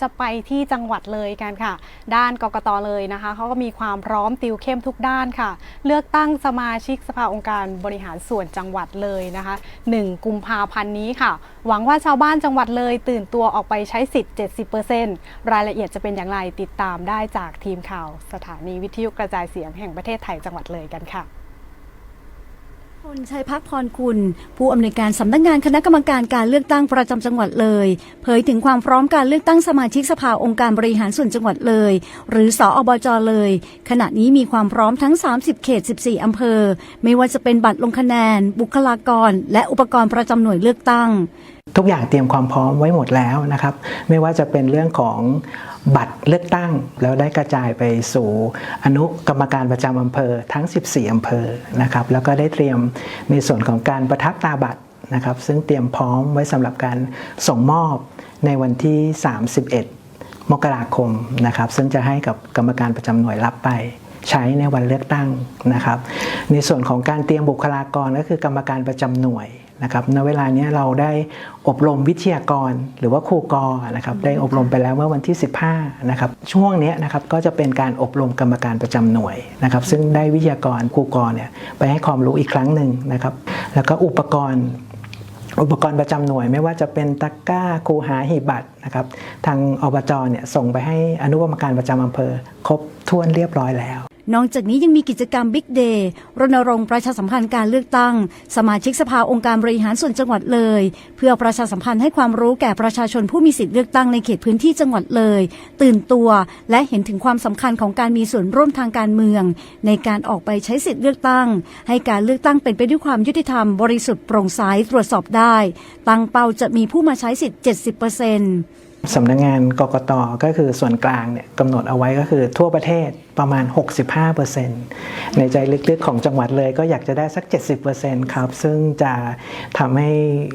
จะไปที่จังหวัดเลยกันค่ะ ด้านกกตเลยนะคะเขาก็มีความพร้อมติวเข้มทุกด้านค่ะ เลือกตั้งสมาชิกสภาองค์การบริหารส่วนจังหวัดเลยนะคะ 1 กุมภาพันธ์นี้ค่ะ หวังว่าชาวบ้านจังหวัดเลยตื่นตัวออกไปใช้สิทธิ์ 70%รายละเอียดจะเป็นอย่างไรติดตามได้จากทีมข่าว สถานีวิทยุกระจายเสียงแห่งประเทศไทยจังหวัดเลยกันค่ะ พลชัยพักพรคุณ ผู้อำนวยการสำนักงานคณะกรรมการการเลือกตั้งประจำจังหวัดเลย เผยถึงความพร้อมการเลือกตั้งสมาชิกสภาองค์การบริหารส่วนจังหวัดเลย หรือสออบจเลย ขณะนี้มีความพร้อมทั้ง 30 เขต 14 อำเภอ ไม่ว่าจะเป็นบัตรลงคะแนน บุคลากร และอุปกรณ์ประจำหน่วยเลือกตั้ง ทุกอย่างเตรียมความพร้อมไว้หมดแล้วนะครับ ไม่ว่าจะเป็นเรื่องของบัตรเลือกตั้ง แล้วได้กระจายไปสู่อนุกรรมการประจำอำเภอทั้ง 14อำเภอนะครับแล้วก็ได้เตรียมในส่วนของการประทับตาบัตรนะครับซึ่งเตรียมพร้อมไว้สำหรับการส่งมอบในวันที่ 31 มกราคมนะครับ ซึ่งจะให้กับกรรมการประจำหน่วยรับไปใช้ในวันเลือกตั้งนะครับ ในส่วนของการเตรียมบุคลากรก็คือกรรมการประจำหน่วย นะครับณเวลานี้เราได้อบรมวิทยากร หรือว่าครูกอนะครับได้อบรมไปแล้วเมื่อวันที่ 15นะครับช่วงนี้นะครับก็จะเป็นการอบรมกรรมการประจำหน่วยนะครับซึ่งได้วิทยากรครูกอเนี่ยไปให้ความรู้อีกครั้งหนึ่งนะครับแล้วก็อุปกรณ์อุปกรณ์ประจำหน่วยไม่ว่าจะเป็นตะกร้าคูหาหีบบัตรนะครับทางอบจเนี่ยส่งไปให้อนุกรรมการประจำอำเภอ ครบถ้วนเรียบร้อยแล้ว นอกจากนี้ยังมีกิจกรรมบิ๊กเดย์รณรงค์ประชาสัมพันธ์การเลือกตั้ง สมาชิกสภาองค์การบริหารส่วนจังหวัดเลย เพื่อประชาสัมพันธ์ให้ความรู้แก่ประชาชนผู้มีสิทธิเลือกตั้งในเขตพื้นที่จังหวัดเลย ตื่นตัว และเห็นถึงความสำคัญของการมีส่วนร่วมทางการเมือง ในการออกไปใช้สิทธิเลือกตั้ง ให้การเลือกตั้งเป็นไปด้วยความยุติธรรมบริสุทธิ์โปร่งใสตรวจสอบได้ ตั้งเป้าจะมีผู้มาใช้สิทธิ์ 70% สำนักงานกกตก็คือส่วนกลางเนี่ยกำหนดเอาไว้ก็คือทั่วประเทศประมาณ 65%ในใจลึกๆของจังหวัดเลยก็อยากจะได้สัก 70%ครับ ซึ่งจะทำให้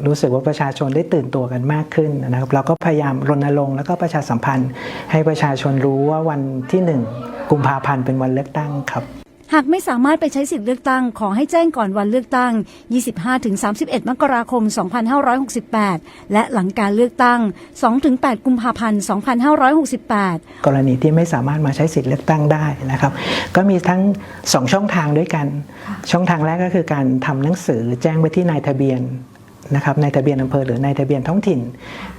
รู้สึกว่าประชาชนได้ตื่นตัวกันมากขึ้นนะครับเราก็พยายามรณรงค์แล้วก็ประชาสัมพันธ์ ให้ประชาชนรู้ว่าวันที่ 1 กุมภาพันธ์เป็นวันเลือกตั้งครับ หากไม่สามารถไปใช้สิทธิเลือกตั้ง ขอให้แจ้งก่อนวันเลือกตั้ง 25-31 มกราคม 2568 และหลังการเลือกตั้ง 2-8 กุมภาพันธ์ 2568 กรณีที่ไม่สามารถมาใช้สิทธิเลือกตั้งได้นะครับ ก็มีทั้ง 2 ช่องทางด้วยกัน ช่องทางแรกก็คือการทำหนังสือแจ้งไปที่นายทะเบียนนะครับนายทะเบียนอำเภอหรือนายทะเบียนท้องถิ่น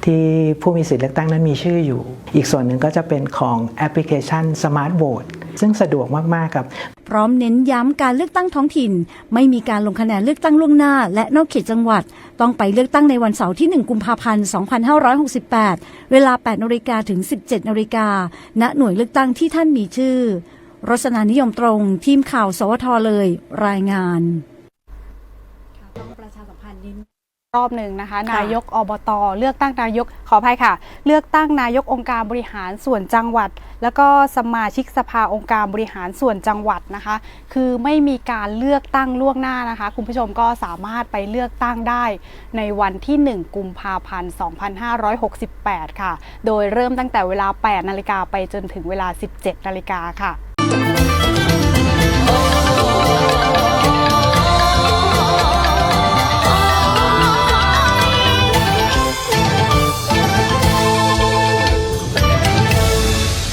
ที่ผู้มีสิทธิเลือกตั้งนั้นมีชื่ออยู่ อีกส่วนหนึ่งก็จะเป็นของแอปพลิเคชัน Smart Vote ซึ่งสะดวกมากๆครับ พร้อมเน้นย้ำการเลือกตั้งท้องถิ่น ไม่มีการลงคะแนนเลือกตั้งล่วงหน้า และนอกเขตจังหวัด ต้องไปเลือกตั้งในวันเสาร์ที่ 1 กุมภาพันธ์ 2568 เวลา 8นาฬิกาถึง 17นาฬิกาณหน่วยเลือกตั้งที่ท่านมีชื่อ รสนานิยมตรง ทีมข่าว สวทเลย รายงานต้องประชาสัมพันธ์นิด รอบหนึ่งนะคะ นายกอบต เลือกตั้งนายกขออภัยค่ะ เลือกตั้งนายกองค์การบริหารส่วนจังหวัด แล้วก็สมาชิกสภาองค์การบริหารส่วนจังหวัดนะคะ คือไม่มีการเลือกตั้งล่วงหน้านะคะ คุณผู้ชมก็สามารถไปเลือกตั้งได้ ในวันที่ 1 กุมภาพันธ์ 2568 ค่ะ โดยเริ่มตั้งแต่เวลา 8 นาฬิกาไปจนถึงเวลา 17 นาฬิกาค่ะ